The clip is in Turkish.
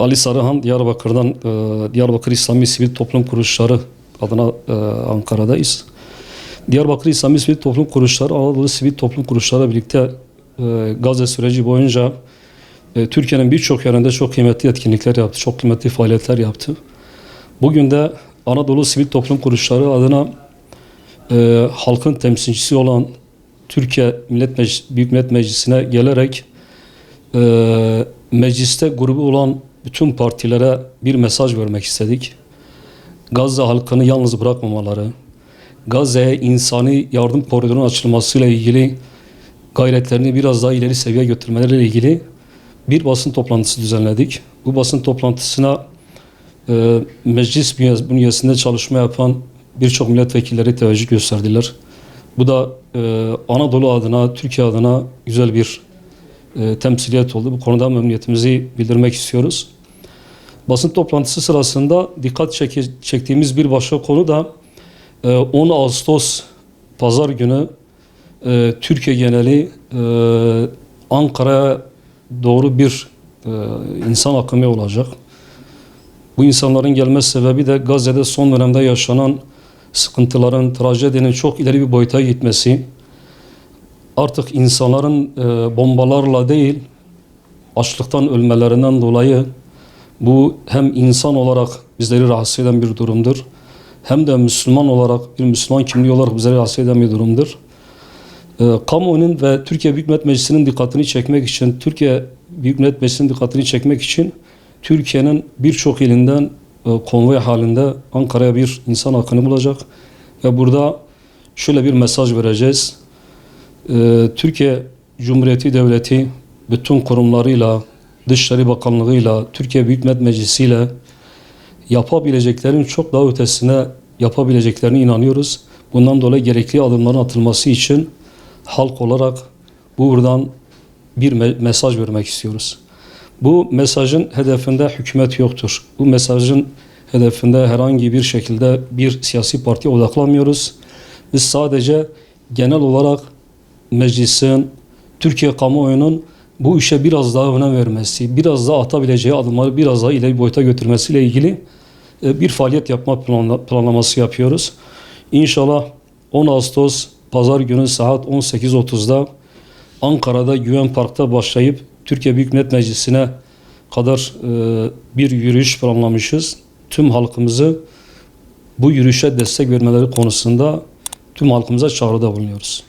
Ali Sarıhan Diyarbakır'dan e, Diyarbakır İslami Sivil Toplum Kuruluşları adına e, Ankara'dayız. Diyarbakır İslami Sivil Toplum Kuruluşları Anadolu Sivil Toplum Kuruluşları birlikte e, Gazze süreci boyunca e, Türkiye'nin birçok yerinde çok kıymetli etkinlikler yaptı, çok kıymetli faaliyetler yaptı. Bugün de Anadolu Sivil Toplum Kuruluşları adına e, halkın temsilcisi olan Türkiye Millet Meclis, Büyük Millet Meclisi'ne gelerek e, mecliste grubu olan bütün partilere bir mesaj vermek istedik. Gazze halkını yalnız bırakmamaları, Gazze'ye insani yardım koridorunun açılmasıyla ilgili gayretlerini biraz daha ileri seviye götürmeleriyle ilgili bir basın toplantısı düzenledik. Bu basın toplantısına e, meclis bünyes- bünyesinde çalışma yapan birçok milletvekilleri teveccüh gösterdiler. Bu da e, Anadolu adına, Türkiye adına güzel bir e, temsiliyet oldu. Bu konuda memnuniyetimizi bildirmek istiyoruz. Basın toplantısı sırasında dikkat çektiğimiz bir başka konu da e, 10 Ağustos Pazar günü e, Türkiye geneli e, Ankara'ya doğru bir e, insan akımı olacak. Bu insanların gelme sebebi de Gazze'de son dönemde yaşanan sıkıntıların, trajedinin çok ileri bir boyuta gitmesi. Artık insanların e, bombalarla değil, açlıktan ölmelerinden dolayı bu hem insan olarak bizleri rahatsız eden bir durumdur. Hem de Müslüman olarak, bir Müslüman kimliği olarak bizleri rahatsız eden bir durumdur. E, kamuoyunun ve Türkiye Büyük Millet Meclisi'nin dikkatini çekmek için, Türkiye Büyük Millet Meclisi'nin dikkatini çekmek için Türkiye'nin birçok ilinden e, konvoy halinde Ankara'ya bir insan akını bulacak ve burada şöyle bir mesaj vereceğiz. E, Türkiye Cumhuriyeti Devleti bütün kurumlarıyla, Dışişleri Bakanlığı'yla, Türkiye Büyük Millet Meclisi'yle yapabileceklerin çok daha ötesine yapabileceklerine inanıyoruz. Bundan dolayı gerekli adımların atılması için halk olarak buradan bir me- mesaj vermek istiyoruz. Bu mesajın hedefinde hükümet yoktur. Bu mesajın hedefinde herhangi bir şekilde bir siyasi partiye odaklanmıyoruz. Biz sadece genel olarak meclisin, Türkiye kamuoyunun bu işe biraz daha önem vermesi, biraz daha atabileceği adımları biraz daha ileri boyuta götürmesiyle ilgili e, bir faaliyet yapma planla- planlaması yapıyoruz. İnşallah 10 Ağustos Pazar günü saat 18.30'da Ankara'da Güven Park'ta başlayıp Türkiye Büyük Millet Meclisi'ne kadar e, bir yürüyüş planlamışız. Tüm halkımızı bu yürüyüşe destek vermeleri konusunda tüm halkımıza çağrıda bulunuyoruz.